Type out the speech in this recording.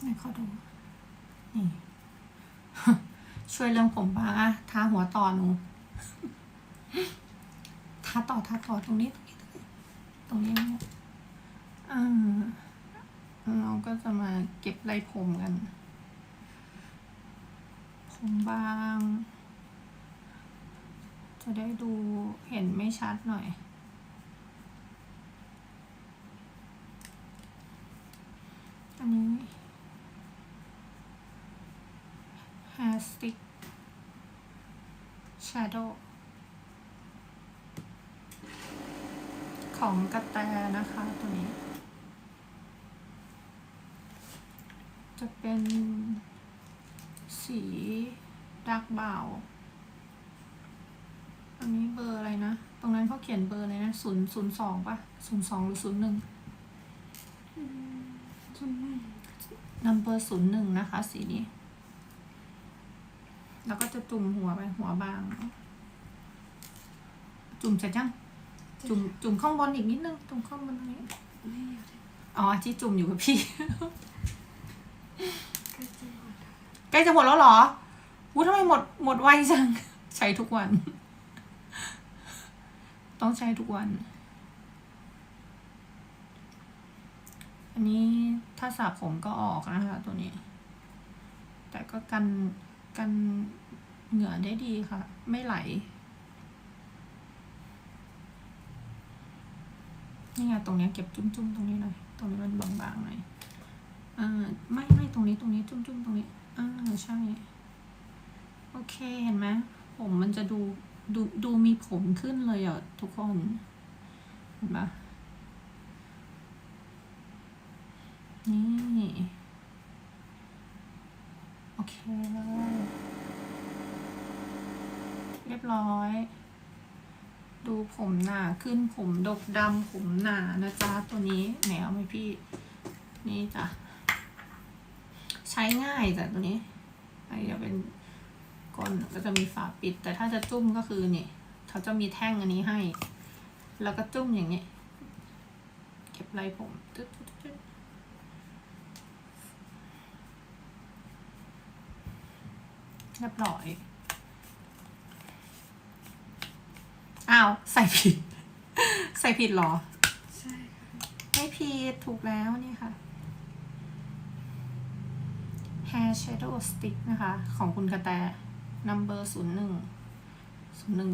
ให้เขาดู นี่ ช่วยเรื่องผมบ้างอะทาหัวต่อหนูทาต่อทาต่อตรงนี้ตรงนี้ ตรงนี้ ตรงนี้อ่าเราก็จะมาเก็บไรผมกัน ผมบาง จะได้ดูเห็นไม่ชัดหน่อย อันนี้ hair stick shadow ของกระแตนะคะตัวนี้ จะเป็นสีดักเบาอันนี้เบอร์อะไรนะ ตรงนั้นเขาเขียนเบอร์อะไรนะศูนย์ศูนย์สองปะศูนย์สองหรือศูนย์หนึ่งจุนไม่นัมเบอร์ศูนย์หนึ่งนะคะ สีนี้แล้วก็ จะจุ่มหัวไปหัวบาง จุ่มเสร็จยังจุ่มจุ่มข้างบนอีกนิดนึงตรงข้างบนตรงนี้ไม่อยากได้อ๋อที่จุ่มอยู่กับพี่ก็จะหมดใกล้จะหมดแล้วเหรออู้ทำไมหมดหมดไวจัง ใช้ทุกวัน ต้องใช้ทุกวัน อันนี้ถ้าสระผมก็ออกนะคะตัวนี้ แต่ก็กันกัน เหงื่อได้ดีค่ะ ไม่ไหลนี่ไงตรงเนี้ยเก็บจุ้มๆตรงนี้หน่อยตรงนี้มันบางๆหน่อยอ่าไม่ไม่ตรงนี้ตรงนี้จุ้มจุ้มๆตรงนี้อ่าใช่โอเคเห็นไหมผมมันจะดูดูดูมีผมขึ้นเลยอะทุกคน เห็นปะนี่โอเคเลยเรี ยบร้อย ดูผมหนาขึ้นผมดกดำผมหนานะจ๊ะตัวนี้แหนเอาไหมพี่ นี่จ้ะ ใช้ง่ายจ้ะตัวนี้อันนี้จะเป็นก้นก็จะมีฝาปิด แต่ถ้าจะจุ้มก็คือนี่เขาจะมีแท่งอันนี้ให้ แล้วก็จุ้มอย่างนี้ เก็บไรผมตึ๊ดเรียบร้อย อ้าวใส่ผิด ใส่ผิดเหรอ ใช่ค่ะไม่ผิดถูกแล้วนี่ค่ะ Hair Shadow Stick นะคะ ของคุณกระแต number ศูนย์หนึ่งศูนย์หนึ่ง